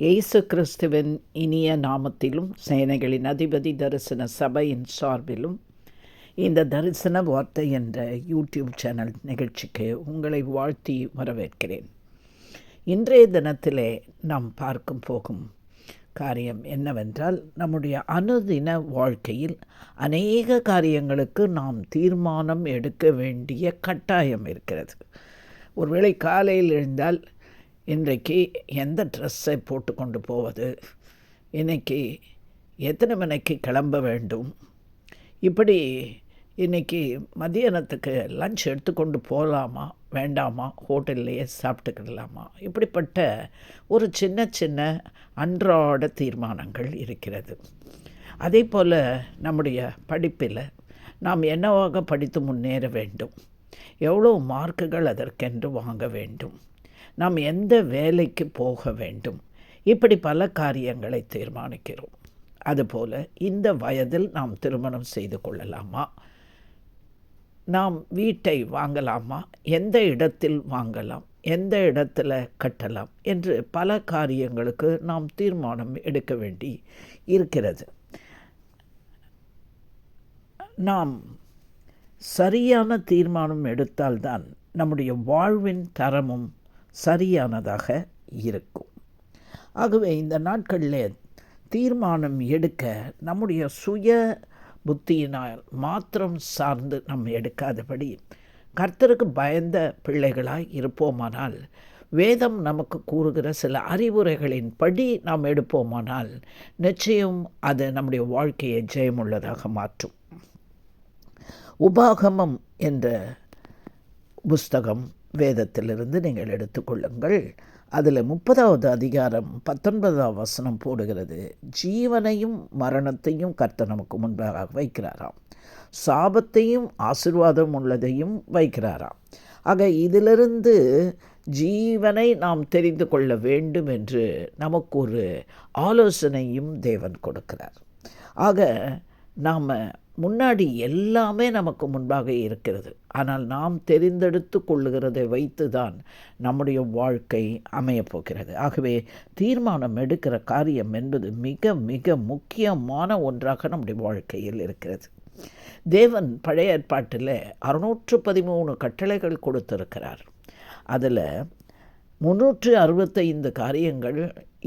இயேசு கிறிஸ்துவின் இனிய நாமத்திலும் சேனைகளின் அதிபதி தரிசன சபையின் சார்பிலும் இந்த தரிசன வார்த்தை என்ற யூடியூப் சேனல் நிகழ்ச்சிக்கு உங்களை வாழ்த்தி வரவேற்கிறேன். இன்றைய தினத்திலே நாம் பார்க்கும் போகும் காரியம் என்னவென்றால் நம்முடைய அனுதின வாழ்க்கையில் அநேக காரியங்களுக்கு நாம் தீர்மானம் எடுக்க வேண்டிய கட்டாயம் இருக்கிறது. ஒருவேளை காலையில் எழுந்தால் இன்றைக்கு எந்த ட்ரெஸ்ஸை போட்டுக்கொண்டு போவது? இன்றைக்கி எத்தனை மணிக்கு கிளம்ப வேண்டும்? இப்படி இன்றைக்கி மதியானத்துக்கு லஞ்ச் எடுத்துக்கொண்டு போகலாமா வேண்டாமா ஹோட்டல்லையே சாப்பிட்டுக்கிடலாமா? இப்படிப்பட்ட ஒரு சின்ன சின்ன அன்றாட தீர்மானங்கள் இருக்கிறது. அதே போல் நம்முடைய படிப்பில் நாம் என்னவாக படித்து முன்னேற வேண்டும்? எவ்வளோ மார்க்குகள் அதற்கென்று வாங்க வேண்டும்? நாம் எந்த வேலைக்கு போக வேண்டும்? இப்படி பல காரியங்களை தீர்மானிக்கிறோம். அதுபோல் இந்த வயதில் நாம் திருமணம் செய்து கொள்ளலாமா? நாம் வீட்டை வாங்கலாமா? எந்த இடத்தில் வாங்கலாம்? எந்த இடத்துல கட்டலாம்? என்று பல காரியங்களுக்கு நாம் தீர்மானம் எடுக்க வேண்டி இருக்கிறது. நாம் சரியான தீர்மானம் எடுத்தால்தான் நம்முடைய வாழ்வின் தரமும் சரியானதாக இருக்கும். ஆகவே இந்த நாட்களில் தீர்மானம் எடுக்க நம்முடைய சுய புத்தியினால் மாத்திரம் சார்ந்து நம் எடுக்காதபடி கர்த்தருக்கு பயந்த பிள்ளைகளாய் இருப்போமானால் வேதம் நமக்கு கூறுகிற சில அறிவுரைகளின் படி நாம் எடுப்போமானால் நிச்சயம் அது நம்முடைய வாழ்க்கையை ஜெயமுள்ளதாக மாற்றும். உபாகமம் என்ற புஸ்தகம் வேதத்திலிருந்து நீங்கள் எடுத்துக்கொள்ளுங்கள். அதில் முப்பதாவது அதிகாரம் பத்தொன்பதாவது வசனம் போடுகிறது. ஜீவனையும் மரணத்தையும் கர்த்தர் நமக்கு முன்பாக வைக்கிறாராம். சாபத்தையும் ஆசிர்வாதம் உள்ளதையும் வைக்கிறாராம். ஆக இதிலிருந்து ஜீவனை நாம் தெரிந்து கொள்ள வேண்டும் என்று நமக்கு ஒரு ஆலோசனையும் தேவன் கொடுக்கிறார். ஆக நாம் முன்னாடி எல்லாமே நமக்கு முன்பாக இருக்கிறது. ஆனால் நாம் தெரிந்தெடுத்து கொள்ளுகிறதை வைத்து தான் நம்முடைய வாழ்க்கை அமையப்போகிறது ஆகவே தீர்மானம் எடுக்கிற காரியம் என்பது மிக மிக முக்கியமான ஒன்றாக நம்முடைய வாழ்க்கையில் இருக்கிறது. தேவன் பழைய ஏற்பாட்டில் அறுநூற்று பதிமூணு கட்டளைகள் கொடுத்திருக்கிறார். அதில் முன்னூற்று அறுபத்தைந்து காரியங்கள்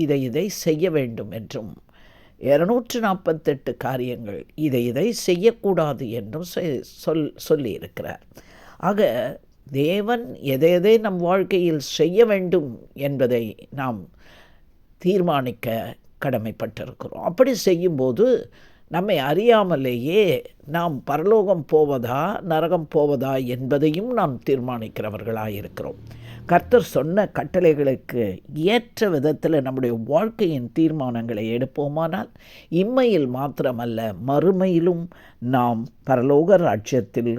இதை இதை செய்ய வேண்டும் என்றும் இரநூற்று நாற்பத்தெட்டு காரியங்கள் இதை இதை செய்யக்கூடாது என்றும் சொல் சொல்லியிருக்கிறார். ஆக தேவன் எதை எதை நம் வாழ்க்கையில் செய்ய வேண்டும் என்பதை நாம் தீர்மானிக்க கடமைப்பட்டிருக்கிறோம். அப்படி செய்யும்போது நம்மை அறியாமலேயே நாம் பரலோகம் போவதா நரகம் போவதா என்பதையும் நாம் தீர்மானிக்கிறவர்களாக இருக்கிறோம் கர்த்தர் சொன்ன கட்டளைகளுக்கு ஏற்ற விதத்தில் நம்முடைய வாழ்க்கையின் தீர்மானங்களை எடுப்போமானால் இம்மையில் மாத்திரமல்ல மறுமையிலும் நாம் பரலோக ராஜ்யத்தில்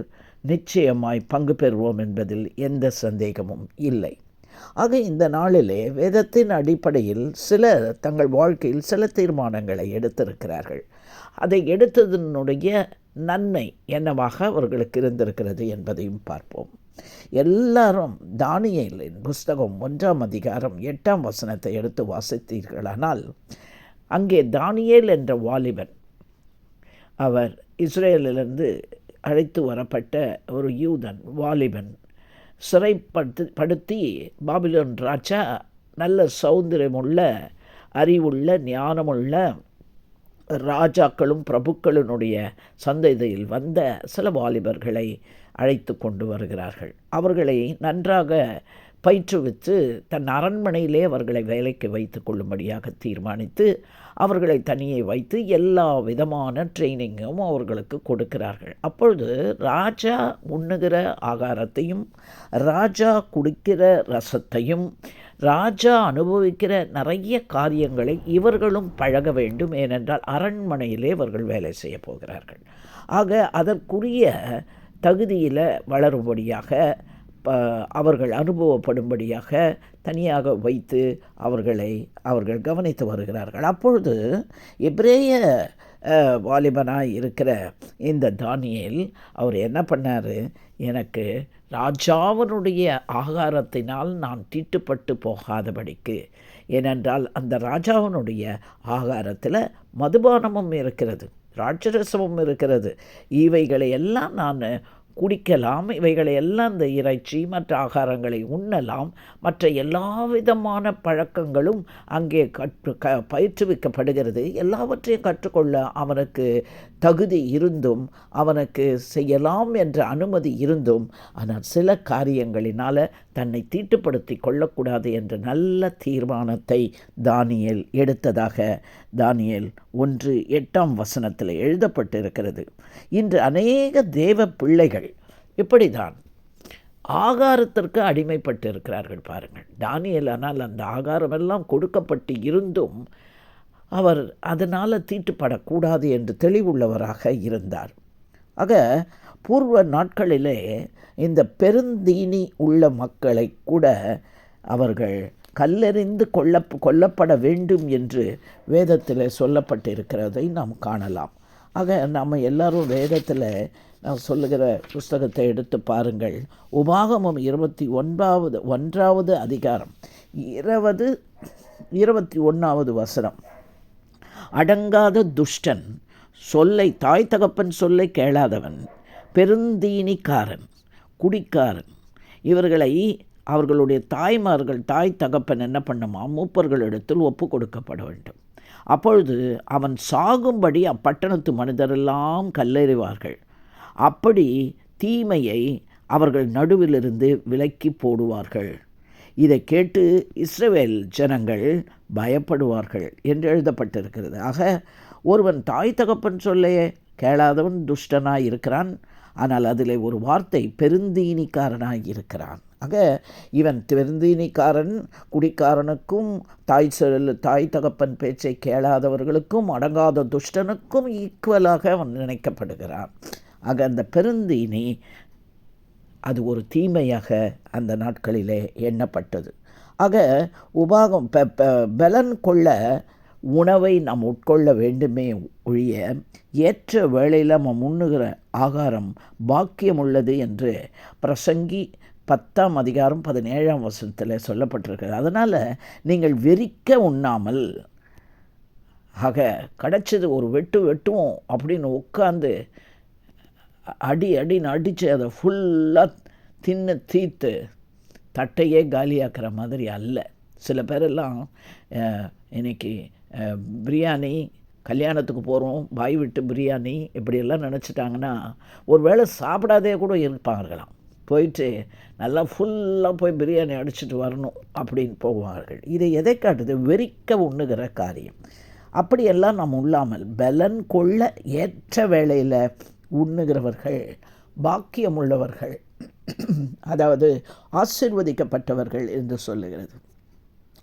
நிச்சயமாய் பங்கு பெறுவோம் என்பதில் எந்த சந்தேகமும் இல்லை. ஆக இந்த நாளிலே வேதத்தின் அடிப்படையில் சிலர் தங்கள் வாழ்க்கையில் சில தீர்மானங்களை எடுத்திருக்கிறார்கள். அதை எடுத்ததனுடைய நன்மை என்னவாக அவர்களுக்கு இருந்திருக்கிறது என்பதையும் பார்ப்போம். எல்லாரும் தானியலின் புஸ்தகம் ஒன்றாம் அதிகாரம் எட்டாம் வசனத்தை எடுத்து வாசித்தீர்களானால் அங்கே தானியேல் என்ற வாலிபன் அவர் இஸ்ரேலிலிருந்து அழைத்து வரப்பட்ட ஒரு யூதன் வாலிபன் சிறைப்படுத்தி படுத்தி பாபிலோன் ராஜா நல்ல சௌந்தரியமுள்ள அறிவுள்ள ஞானமுள்ள ராஜாக்களும் பிரபுக்களினுடைய சந்ததியில் வந்த சில வாலிபர்களை அழைத்து கொண்டு வருகிறார்கள். அவர்களை நன்றாக பயிற்றுவித்து தன் அரண்மனையிலே அவர்களை வேலைக்கு வைத்து கொள்ளும்படியாக தீர்மானித்து அவர்களை தனியே வைத்து எல்லா விதமான ட்ரைனிங்கும் அவர்களுக்கு கொடுக்கிறார்கள். அப்பொழுது ராஜா உண்ணுகிற ஆகாரத்தையும் ராஜா குடிக்கிற ரசத்தையும் ராஜா அனுபவிக்கிற நிறைய காரியங்களை இவர்களும் பழக வேண்டும். ஏனென்றால் அரண்மனையிலே அவர்கள் வேலை செய்ய போகிறார்கள். ஆக அதற்குரிய தகுதியில் வளரும்படியாக அவர்கள் அனுபவப்படும்படியாக தனியாக வைத்து அவர்களை அவர்கள் கவனித்து வருகிறார்கள். அப்பொழுது எப்ரேய வாலிபனாக இருக்கிற இந்த தானியல் அவர் என்ன பண்ணார்? எனக்கு ராஜாவினுடைய ஆகாரத்தினால் நான் தீட்டுப்பட்டு போகாதபடிக்கு. ஏனென்றால் அந்த ராஜாவினுடைய ஆகாரத்தில் மதுபானமும் இருக்கிறது ராட்சரசமும் இருக்கிறது. இவைகளை எல்லாம் நான் குடிக்கலாம். இவைகளை எல்லாம் இந்த இறைச்சி மற்ற ஆகாரங்களை உண்ணலாம். மற்ற எல்லா விதமான பழக்கங்களும் அங்கே கற்று க பயிற்றுவிக்கப்படுகிறது. எல்லாவற்றையும் கற்றுக்கொள்ள அவனுக்கு தகுதி இருந்தும் அவனுக்கு செய்யலாம் என்ற அனுமதி இருந்தும் ஆனால் சில காரியங்களினால் தன்னை தீட்டுப்படுத்தி கொள்ளக்கூடாது என்ற நல்ல தீர்மானத்தை தானியல் எடுத்ததாக தானியல் ஒன்று எட்டாம் வசனத்தில் எழுதப்பட்டிருக்கிறது. இன்று அநேக தேவ பிள்ளைகள் இப்படிதான் ஆகாரத்திற்கு அடிமைப்பட்டு இருக்கிறார்கள் பாருங்கள். தானியல் ஆனால் அந்த ஆகாரமெல்லாம் கொடுக்கப்பட்டு இருந்தும் அவர் அதனால் தீட்டுப்படக்கூடாது என்று தெளிவுள்ளவராக இருந்தார். ஆக பூர்வ நாட்களிலே இந்த பெருந்தீனி உள்ள மக்களை கூட அவர்கள் கல்லெறிந்து கொல்ல கொல்லப்பட வேண்டும் என்று வேதத்தில் சொல்லப்பட்டிருக்கிறதை நாம் காணலாம். ஆக நம்ம எல்லாரும் வேதத்தில் நான் சொல்லுகிற புஸ்தகத்தை எடுத்து பாருங்கள். உபாகமம் இருபத்தி ஒன்றாவது ஒன்றாவது அதிகாரம் இருபது இருபத்தி ஒன்றாவது வசனம். அடங்காத துஷ்டன் சொல்லை தாய் தகப்பன் சொல்லை கேளாதவன் பெருந்தீனிக்காரன் குடிக்காரன். இவர்களை அவர்களுடைய தாய்மார்கள் தாய் தகப்பன் என்ன பண்ணுமா? மூப்பர்களிடத்தில் ஒப்பு கொடுக்கப்பட வேண்டும். அப்பொழுது அவன் சாகும்படி அப்பட்டணத்து மனிதரெல்லாம் கல்லெறிவார்கள். அப்படி தீமையை அவர்கள் நடுவிலிருந்து விலக்கி போடுவார்கள். இதை கேட்டு இஸ்ரவேல் ஜனங்கள் பயப்படுவார்கள் என்று எழுதப்பட்டிருக்கிறது. ஆக ஒருவன் தாய் தகப்பன் சொல்லையே கேளாதவன் துஷ்டனாக இருக்கிறான். ஆனால் அதில் ஒரு வார்த்தை பெருந்தீனிக்காரனாக இருக்கிறான். ஆக இவன் பெருந்தீனிக்காரன் குடிக்காரனுக்கும் தாய் சொல் தாய் தகப்பன் பேச்சை கேளாதவர்களுக்கும் அடங்காத துஷ்டனுக்கும் ஈக்குவலாக அவன் நினைக்கப்படுகிறான். ஆக அந்த பெருந்தீனி அது ஒரு தீமையாக அந்த நாட்களிலே எண்ணப்பட்டது. ஆக உபாகம் பெ பலன் கொள்ள உணவை நாம் உட்கொள்ள வேண்டுமே ஒழிய ஏற்ற வேளையில் நம்ம உண்ணுகிற ஆகாரம் பாக்கியம் உள்ளது என்று பிரசங்கி பத்தாம் அதிகாரம் பதினேழாம் வருஷத்தில் சொல்லப்பட்டிருக்கிறது. அதனால் நீங்கள் வெறிக்க உண்ணாமல் ஆக கிடச்சது ஒரு வெட்டு வெட்டுவோம் அப்படின்னு உட்காந்து அடி அடின்னு அடித்து அதை ஃபுல்லாக தின்னு தீத்து தட்டையே காலியாக்குற மாதிரி அல்ல. சில பேரெல்லாம் இன்றைக்கி பிரியாணி கல்யாணத்துக்கு போகிறோம் பாய் விட்டு பிரியாணி இப்படியெல்லாம் நினச்சிட்டாங்கன்னா ஒரு வேளை சாப்பிடாதே கூட இருப்பார்களாம். போயிட்டு நல்லா ஃபுல்லாக போய் பிரியாணி அடிச்சுட்டு வரணும் அப்படின்னு போவார்கள். இதை எதை காட்டுது? வெறிக்க உண்ணுகிற காரியம். அப்படியெல்லாம் நாம் உள்ளாமல் பலன் கொள்ள ஏற்ற வேளையில் உண்ணுகிறவர்கள் பாக்கியம் உள்ளவர்கள் அதாவது ஆசிர்வதிக்கப்பட்டவர்கள் என்று சொல்லுகிறது.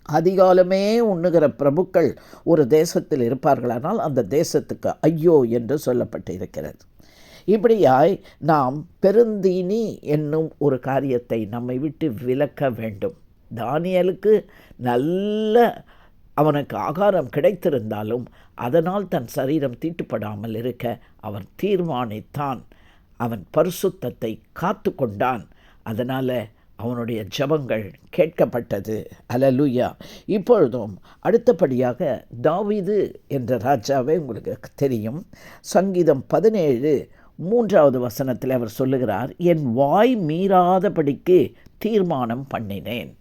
அதிகாலமே உண்ணுகிற பிரபுக்கள் ஒரு தேசத்தில் இருப்பார்களானால் அந்த தேசத்துக்கு ஐயோ என்று சொல்லப்பட்டு இருக்கிறது இப்படியாய் நாம் பெருந்தீனி என்னும் ஒரு காரியத்தை நம்மை விட்டு விலக்க வேண்டும். தானியலுக்கு நல்ல அவனுக்கு ஆகாரம் கிடைத்திருந்தாலும் அதனால் தன் சரீரம் தீட்டுப்படாமல் இருக்க அவன் தீர்மானித்தான். அவன் பரிசுத்தத்தை காத்து கொண்டான் அதனால் அவனுடைய ஜபங்கள் கேட்கப்பட்டது. அலலுயா இப்பொழுதும் அடுத்தபடியாக தாவிது என்ற ராஜாவே உங்களுக்கு தெரியும். சங்கீதம் பதினேழு மூன்றாவது வசனத்தில் அவர் சொல்லுகிறார் என் வாய் மீறாதபடிக்கு தீர்மானம் பண்ணினேன்.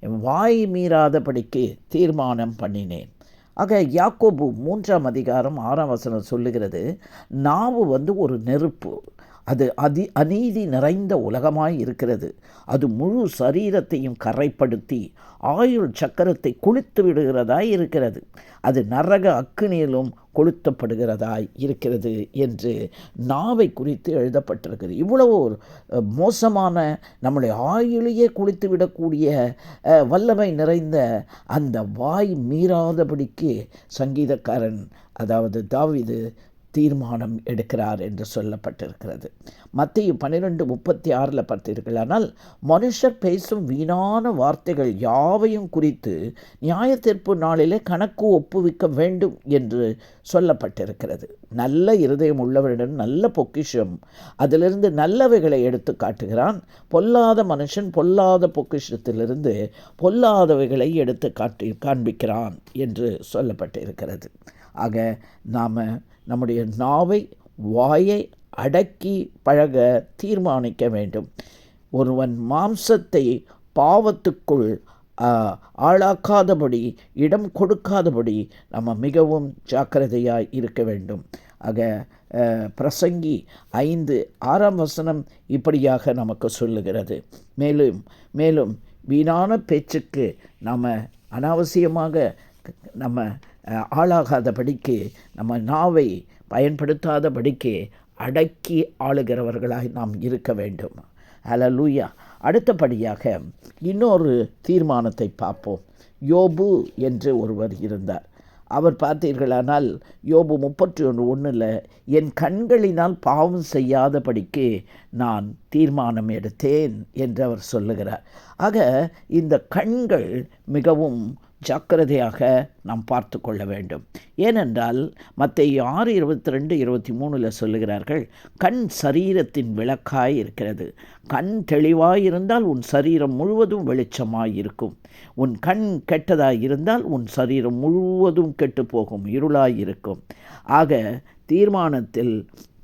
என் வாய் மீறாதபடிக்கு தீர்மானம் பண்ணினேன். ஆக யாக்கோபு மூன்றாம் அதிகாரம் ஆறாம் வசனம் சொல்லுகிறது நாவு வந்து ஒரு நெருப்பு அது அதி அநீதி நிறைந்த உலகமாய் இருக்கிறது. அது முழு சரீரத்தையும் கரைப்படுத்தி ஆயுள் சக்கரத்தை கொளுத்து விடுகிறதாய் இருக்கிறது. அது நரக அக்கினியிலும் கொளுத்தப்படுகிறதாய் இருக்கிறது என்று நாவை குறித்து எழுதப்பட்டிருக்கிறது. இவ்வளவு ஒரு மோசமான நம்முடைய ஆயுளையே குளித்து விடக்கூடிய வல்லமை நிறைந்த அந்த வாய் மீறாதபடிக்கு சங்கீதக்காரன் அதாவது தாவிது தீர்மானம் எடுக்கிறார் என்று சொல்லப்பட்டிருக்கிறது. மத்திய பன்னிரெண்டு முப்பத்தி ஆறில் பார்த்தீர்களானால் மனுஷர் பேசும் வீணான வார்த்தைகள் யாவையும் குறித்து நியாய தீர்ப்பு நாளிலே கணக்கு ஒப்புவிக்க வேண்டும் என்று சொல்லப்பட்டிருக்கிறது. நல்ல இருதயம் உள்ளவரிடம் நல்ல பொக்கிஷம் அதிலிருந்து நல்லவைகளை எடுத்து காட்டுகிறான். பொல்லாத மனுஷன் பொல்லாத பொக்கிஷத்திலிருந்து பொல்லாதவைகளை எடுத்து காட்டி காண்பிக்கிறான் என்று சொல்லப்பட்டிருக்கிறது. ஆக நாம் நம்முடைய நாவை வாயை அடக்கி பழக தீர்மானிக்க வேண்டும். ஒருவன் மாம்சத்தை பாவத்துக்குள் ஆளாக்காதபடி இடம் கொடுக்காதபடி நம்ம மிகவும் ஜாக்கிரதையாக இருக்க வேண்டும். ஆக பிரசங்கி ஐந்து ஆறாம் வசனம் இப்படியாக நமக்கு சொல்லுகிறது. மேலும் மேலும் வீணான பேச்சுக்கு நாம் அனாவசியமாக நம்ம ஆளாகாதபடிக்கு நம்ம நாவை பயன்படுத்தாதபடிக்கு அடக்கி ஆளுகிறவர்களாய் நாம் இருக்க வேண்டும். அலலூயா அடுத்தபடியாக இன்னொரு தீர்மானத்தை பார்ப்போம். யோபு என்று ஒருவர் இருந்தார். அவர் பார்த்தீர்களானால் யோபு முப்பத்தி ஒன்று ஒன்றில் என் கண்களினால் பாவம் செய்யாதபடிக்கு நான் தீர்மானம் எடுத்தேன் என்று அவர் சொல்லுகிறார். ஆக இந்த கண்கள் மிகவும் ஜாக்கிரதையாக நாம் பார்த்து கொள்ள வேண்டும். ஏனென்றால் மற்ற ஆறு இருபத்தி ரெண்டு இருபத்தி மூணில் சொல்லுகிறார்கள் கண் சரீரத்தின் விளக்காய் இருக்கிறது. கண் தெளிவாய் இருந்தால் உன் சரீரம் முழுவதும் வெளிச்சமாய் இருக்கும். உன் கண் கெட்டதாய் இருந்தால் உன் சரீரம் முழுவதும் கெட்டு போகும் இருளாய் இருக்கும். ஆக தீர்மானத்தில்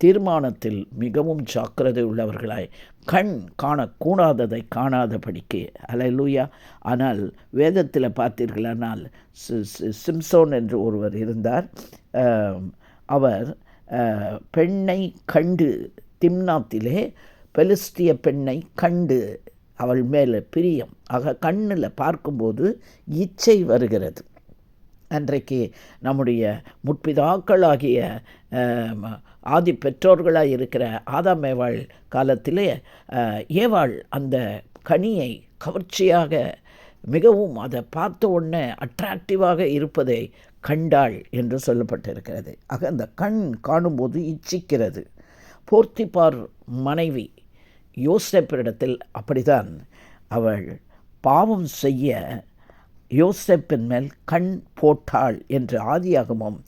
தீர்மானத்தில் மிகவும் ஜாக்கிரதை உள்ளவர்களாய் கண் காணக்கூடாததை காணாதபடிக்கு அலையலூயா ஆனால் வேதத்தில் பார்த்தீர்களானால் சிம்சோன் என்று ஒருவர் இருந்தார். அவர் பெண்ணை கண்டு திம்னாத்திலே பெலிஸ்திய பெண்ணை கண்டு அவள் மேலே பிரியம். ஆக கண்ணில் பார்க்கும்போது இச்சை வருகிறது. அன்றைக்கு நம்முடைய முற்பிதாக்களாகிய ஆதி பெற்றோர்களாக இருக்கிற ஆதாமேவாள் காலத்திலே ஏவாள் அந்த கனியை கவர்ச்சியாக மிகவும் அதை பார்த்த உடனே அட்ராக்டிவாக இருப்பதை கண்டாள் என்று சொல்லப்பட்டிருக்கிறது. ஆக அந்த கண் காணும்போது இச்சிக்கிறது. போர்த்திப்பார் மனைவி யோசப்பிடத்தில் அப்படிதான் அவள் பாவம் செய்ய யோசப்பின் மேல் கண் போட்டாள் என்று ஆதியாகமும்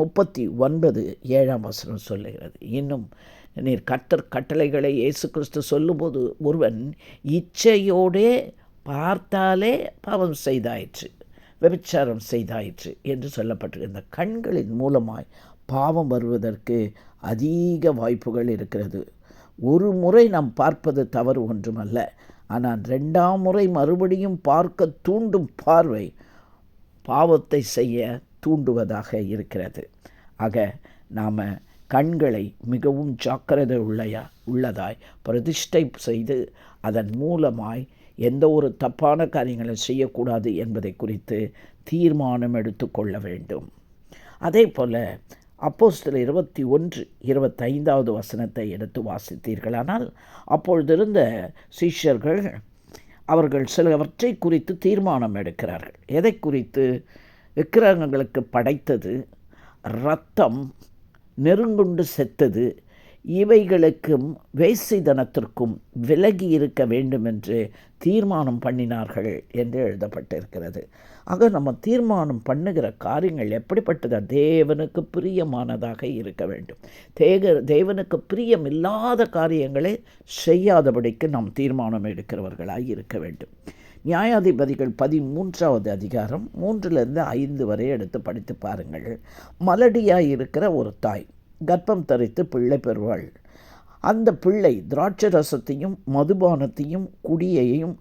முப்பத்தி ஒன்பது ஏழாம் வசனம் சொல்லுகிறது. இன்னும் நீர் கட்டர் கட்டளைகளை இயேசு கிறிஸ்து சொல்லும்போது ஒருவன் இச்சையோடே பார்த்தாலே பாவம் செய்தாயிற்று விபச்சாரம் செய்தாயிற்று என்று சொல்லப்பட்டு இந்த கண்களின் மூலமாய் பாவம் வருவதற்கு அதிக வாய்ப்புகள் இருக்கிறது. ஒரு முறை நாம் பார்ப்பது தவறு ஒன்றுமல்ல. ஆனால் ரெண்டாம் முறை மறுபடியும் பார்க்க தூண்டும் பார்வை பாவத்தை செய்ய தூண்டுவதாக இருக்கிறது. ஆக நாம் கண்களை மிகவும் ஜாக்கிரதை உள்ளையா உள்ளதாய் பிரதிஷ்டை செய்து அதன் மூலமாய் எந்த ஒரு தப்பான காரியங்களை செய்யக்கூடாது என்பதை குறித்து தீர்மானம் எடுத்துக்கொள்ள வேண்டும். அதே போல் அப்போஸ்தல இருபத்தி ஒன்று இருபத்தைந்தாவது வசனத்தை எடுத்து வாசித்தீர்களானால் அப்பொழுதிருந்த சீஷர்கள் அவர்கள் சிலவற்றை குறித்து தீர்மானம் எடுக்கிறார்கள். எதை குறித்து? விக்கிரகங்களுக்கு படைத்தது ரத்தம் நெருங்குண்டு செத்தது இவைகளுக்கும் வேசிதனத்திற்கும் விலகி இருக்க வேண்டும் என்று தீர்மானம் பண்ணினார்கள் என்று எழுதப்பட்டிருக்கிறது. ஆக நம்ம தீர்மானம் பண்ணுகிற காரியங்கள் எப்படிப்பட்டதா? தேவனுக்கு பிரியமானதாக இருக்க வேண்டும். தேக தேவனுக்கு பிரியம் இல்லாத காரியங்களை செய்யாதபடிக்கு நாம் தீர்மானம் எடுக்கிறவர்களாக இருக்க வேண்டும். நியாயாதிபதிகள் பதிமூன்றாவது அதிகாரம் மூன்றிலிருந்து ஐந்து வரை எடுத்து படித்து பாருங்கள். மலடியாக இருக்கிற ஒரு தாய் கர்ப்பம் தரித்து பிள்ளை பெறுவாள். அந்த பிள்ளை திராட்சை ரசத்தையும் மதுபானத்தையும் குடியையும்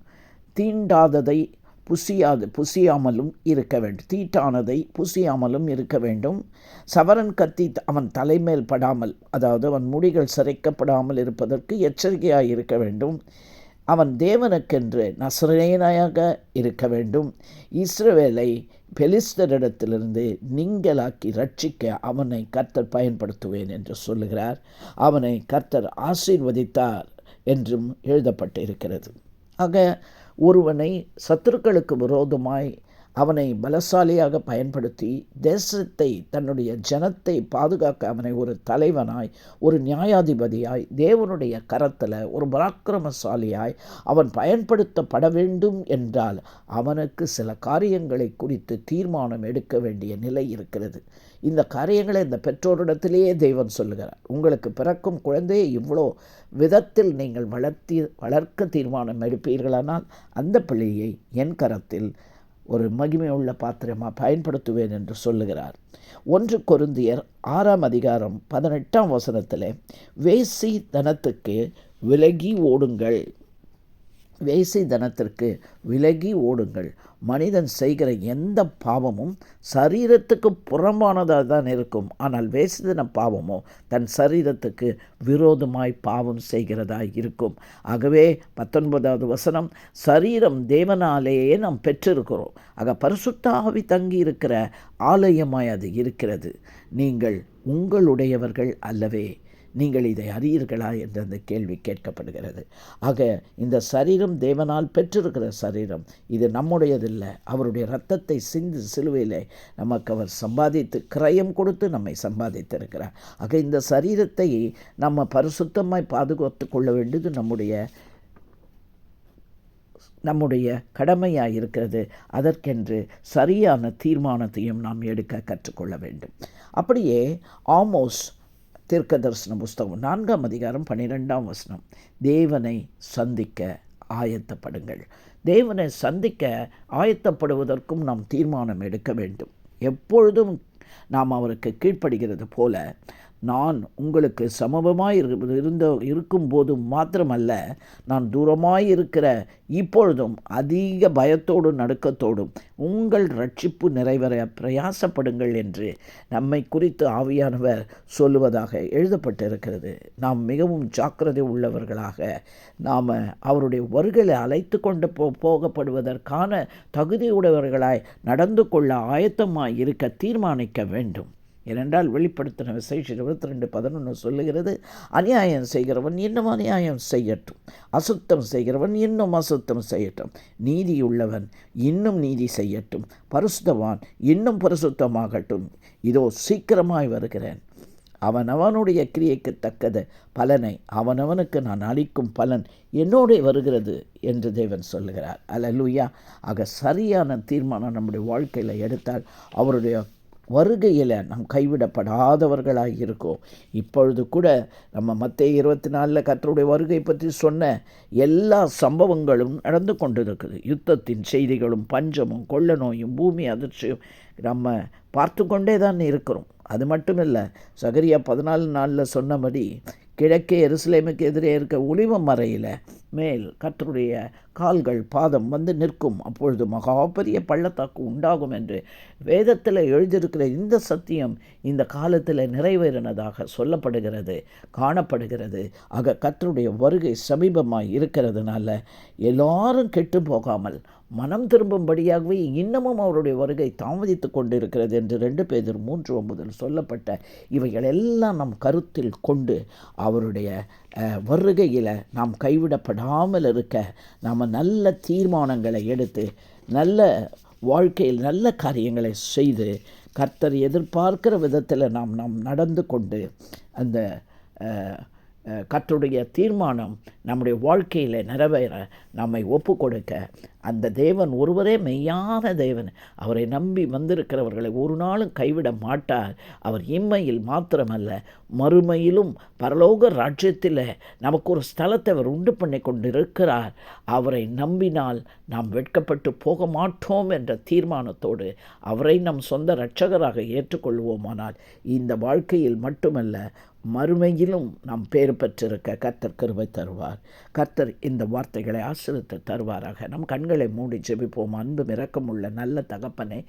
தீண்டாததை புசியாது புசியாமலும் இருக்க வேண்டும் தீட்டானதை புசியாமலும் இருக்க வேண்டும். சவரன் கத்தி அவன் தலைமேல் படாமல் அதாவது அவன் முடிகள் சிறைக்கப்படாமல் இருப்பதற்கு எச்சரிக்கையாக இருக்க வேண்டும். அவன் தேவனுக்கென்று நசரேனாயாக இருக்க வேண்டும். இஸ்ரவேலை பெலிஸ்தரிடத்திலிருந்து நீங்களாக்கி ரட்சிக்க அவனை கர்த்தர் பயன்படுத்துவேன் என்று சொல்லுகிறார். அவனை கர்த்தர் ஆசீர்வதித்தார் என்றும் எழுதப்பட்டு இருக்கிறது ஆக ஒருவனை சத்துருக்களுக்கு விரோதமாய் அவனை பலசாலியாக பயன்படுத்தி தேசத்தை தன்னுடைய ஜனத்தை பாதுகாக்க அவனை ஒரு தலைவனாய் ஒரு நியாயாதிபதியாய் தேவனுடைய கரத்தில் ஒரு பராக்கிரமசாலியாய் அவன் பயன்படுத்தப்பட வேண்டும் என்றால் அவனுக்கு சில காரியங்களை குறித்து தீர்மானம் எடுக்க வேண்டிய நிலை இருக்கிறது. இந்த காரியங்களை இந்த பெற்றோரிடத்திலேயே தெய்வம் சொல்லுகிறார். உங்களுக்கு பிறக்கும் குழந்தையை இவ்வளோ விதத்தில் நீங்கள் வளர்த்தி வளர்க்க தீர்மானம் எடுப்பீர்களானால் அந்த பிள்ளையை என் கரத்தில் ஒரு மகிமையுள்ள பாத்திரமாக பயன்படுத்துவேன் என்று சொல்லுகிறார். ஒன்று கொருந்தியர் ஆறாம் அதிகாரம் பதினெட்டாம் வசனத்தில் வேசி தனத்துக்கு விலகி ஓடுங்கள். வேசித்தனத்திற்கு விலகி ஓடுங்கள். மனிதன் செய்கிற எந்த பாவமும் சரீரத்துக்கு புறம்பானதாக தான் இருக்கும். ஆனால் வேசிதன பாவமோ தன் சரீரத்துக்கு விரோதமாய் பாவம் செய்கிறதாய் இருக்கும். ஆகவே பத்தொன்பதாவது வசனம் சரீரம் தேவனாலேயே நாம் பெற்றிருக்கிறோம். ஆக பரிசுத்தாவி தங்கி இருக்கிற ஆலயமாய் அது இருக்கிறது. நீங்கள் உங்களுடையவர்கள் அல்லவே. நீங்கள் இதை அறியீர்களா என்ற அந்த கேள்வி கேட்கப்படுகிறது. ஆக இந்த சரீரம் தேவனால் பெற்றிருக்கிற சரீரம் இது நம்முடையதில்லை. அவருடைய ரத்தத்தை சிந்து சிலுவையில் நமக்கு அவர் சம்பாதித்து கிரயம் கொடுத்து நம்மை சம்பாதித்திருக்கிறார். ஆக இந்த சரீரத்தை நம்ம பரிசுத்தமாய் பாதுகாத்து கொள்ள வேண்டியது நம்முடைய நம்முடைய கடமையாக இருக்கிறது. அதற்கென்று சரியான தீர்மானத்தையும் நாம் எடுக்க கற்றுக்கொள்ள வேண்டும். அப்படியே ஆமோஸ் தீர்க்க தரிசன புஸ்தகம் நான்காம் அதிகாரம் பன்னிரெண்டாம் வசனம். தேவனை சந்திக்க ஆயத்தப்படுங்கள். தேவனை சந்திக்க ஆயத்தப்படுவதற்கும் நாம் தீர்மானம் எடுக்க வேண்டும். எப்பொழுதும் நாம் அவருக்கு கீழ்ப்படுகிறது போல நான் உங்களுக்கு சமபமாய் இருந்த இருக்கும்போதும் மாத்திரமல்ல நான் தூரமாய் இருக்கிற இப்பொழுதும் அதிக பயத்தோடும் நடுக்கத்தோடும் உங்கள் ரட்சிப்பு நிறைவேற பிரயாசப்படுங்கள் என்று நம்மை குறித்து ஆவியானவர் சொல்லுவதாக எழுதப்பட்டிருக்கிறது. நாம் மிகவும் ஜாக்கிரதை உள்ளவர்களாக நாம் அவருடைய வருகளை அழைத்து கொண்டு போ போகப்படுவதற்கான தகுதியுடையவர்களாய் நடந்து கொள்ள ஆயத்தமாய் இருக்க தீர்மானிக்க வேண்டும். ஏனென்றால் வெளிப்படுத்தின விசேஷம் இருபத்தி ரெண்டு பதினொன்று சொல்லுகிறது அநியாயம் செய்கிறவன் இன்னும் அநியாயம் செய்யட்டும். அசுத்தம் செய்கிறவன் இன்னும் அசுத்தம் செய்யட்டும். நீதியுள்ளவன் இன்னும் நீதி செய்யட்டும். பரிசுத்தவான் இன்னும் பரிசுத்தமாகட்டும். இதோ சீக்கிரமாய் வருகிறேன். அவன் அவனுடைய கிரியைக்கு தக்கது பலனை அவனவனுக்கு நான் அளிக்கும் பலன் என்னோட வருகிறது என்று தேவன் சொல்லுகிறார். அல்ல ஆக சரியான தீர்மானம் நம்முடைய வாழ்க்கையில் எடுத்தால் அவருடைய வருகையில் நாம் கைவிடப்படாதவர்களாக இருக்கோம். இப்பொழுது கூட நம்ம மத்திய இருபத்தி நாலில் கத்தருடைய வருகை பற்றி சொன்ன எல்லா சம்பவங்களும் நடந்து கொண்டிருக்குது. யுத்தத்தின் செய்திகளும் பஞ்சமும் கொள்ள நோயும் பூமி அதிர்ச்சியும் நம்ம பார்த்து கொண்டே தான் இருக்கிறோம். அது மட்டும் இல்லை சகரியா பதினாலு நாளில் சொன்னபடி கிழக்கே எருசலேமுக்கு எதிரே இருக்க ஒளிவ மறையில் மேல் கத்தருடைய கால்கள் பாதம் வந்து நிற்கும். அப்பொழுது மகா பெரிய பள்ளத்தாக்கு உண்டாகும் என்று வேதத்தில் எழுதியிருக்கிற இந்த சத்தியம் இந்த காலத்தில் நிறைவேறினதாக சொல்லப்படுகிறது காணப்படுகிறது. ஆக கத்தருடைய வருகை சமீபமாக இருக்கிறதுனால எல்லாரும் கெட்டு போகாமல் மனம் திரும்பும்படியாகவே இன்னமும் அவருடைய வருகை தாமதித்து கொண்டிருக்கிறது என்று ரெண்டு பேர் மூன்று ஒன்பதில் சொல்லப்பட்ட இவைகள் எல்லாம் நம் கருத்தில் கொண்டு அவருடைய வருகையில் நாம் கைவிடப்படாமல் இருக்க நாம் நல்ல தீர்மானங்களை எடுத்து நல்ல வாழ்க்கையில் நல்ல காரியங்களை செய்து கர்த்தர் எதிர்பார்க்கிற விதத்தில் நாம் நாம் நடந்து கொண்டு அந்த கர்த்தருடைய தீர்மானம் நம்முடைய வாழ்க்கையில் நிறைவேற நம்மை ஒப்பு கொடுக்க அந்த தேவன் ஒருவரே மெய்யான தேவன். அவரை நம்பி வந்திருக்கிறவர்களை ஒரு நாளும் கைவிட மாட்டார். அவர் இம்மையில் மாத்திரமல்ல மறுமையிலும் பரலோக ராஜ்யத்தில் நமக்கு ஒரு ஸ்தலத்தை அவர் உண்டு பண்ணி கொண்டிருக்கிறார். அவரை நம்பினால் நாம் வெட்கப்பட்டு போக மாட்டோம் என்ற தீர்மானத்தோடு அவரை நம் சொந்த இரட்சகராக ஏற்றுக்கொள்வோமானால் இந்த வாழ்க்கையில் மட்டுமல்ல மறுமையிலும் நாம் பேர் பெற்றிருக்க கர்த்தர் கருவை தருவார். கர்த்தர் இந்த வார்த்தைகளை ஆசிரித்து தருவாராக. நம் கண்கள் மூடி ஜெபிப்போம். அன்பு மிரக்கமுள்ள நல்ல தகப்பனை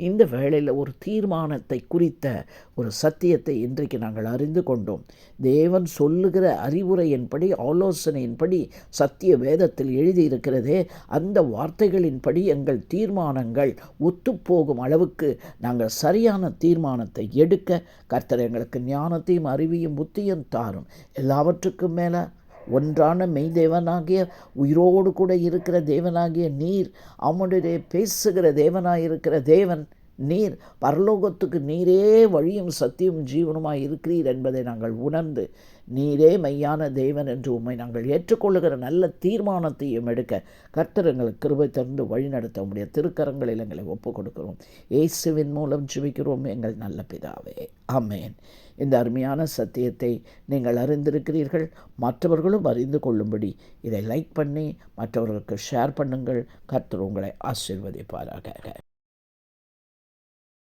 இந்த வேளையில் ஒரு தீர்மானத்தை குறித்த ஒரு சத்தியத்தை இன்றைக்கு நாங்கள் அறிந்து கொண்டோம். தேவன் சொல்லுகிற அறிவுரையின்படி ஆலோசனையின்படி சத்திய வேதத்தில் எழுதியிருக்கிறதே அந்த வார்த்தைகளின்படி எங்கள் தீர்மானங்கள் ஒத்துப்போகும் அளவுக்கு நாங்கள் சரியான தீர்மானத்தை எடுக்க கர்த்தர் எங்களுக்கு ஞானத்தையும் அறிவியும் புத்தியும் தாரும். எல்லாவற்றுக்கும் மேலே ஒன்றான மெய்தேவனாகிய உயிரோடு கூட இருக்கிற தேவனாகிய நீர் அவனுடைய பேசுகிற தேவனாயிருக்கிற தேவன். நீர் பரலோகத்துக்கு நீரே வழியும் சத்தியம் ஜீவனுமாய் இருக்கிறீர் என்பதை நாங்கள் உணர்ந்து நீரே மெய்யான தேவன் என்று உம்மை நாங்கள் ஏற்றுக்கொள்ளுகிற நல்ல தீர்மானத்தையும் எடுக்க கர்த்தர் எங்களுக்கு கிருபை திறந்து வழிநடத்த உடைய திருக்கரங்களில் எங்களை ஒப்பு கொடுக்கிறோம் இயேசுவின் மூலம் ஜெபிக்கிறோம் எங்கள் நல்ல பிதாவே. ஆமென். இந்த அருமையான சத்தியத்தை நீங்கள் அறிந்திருக்கிறீர்கள். மற்றவர்களும் அறிந்து கொள்ளும்படி இதை லைக் பண்ணி மற்றவர்களுக்கு ஷேர் பண்ணுங்கள். கர்த்தர் உங்களை ஆசீர்வதிப்பாராக.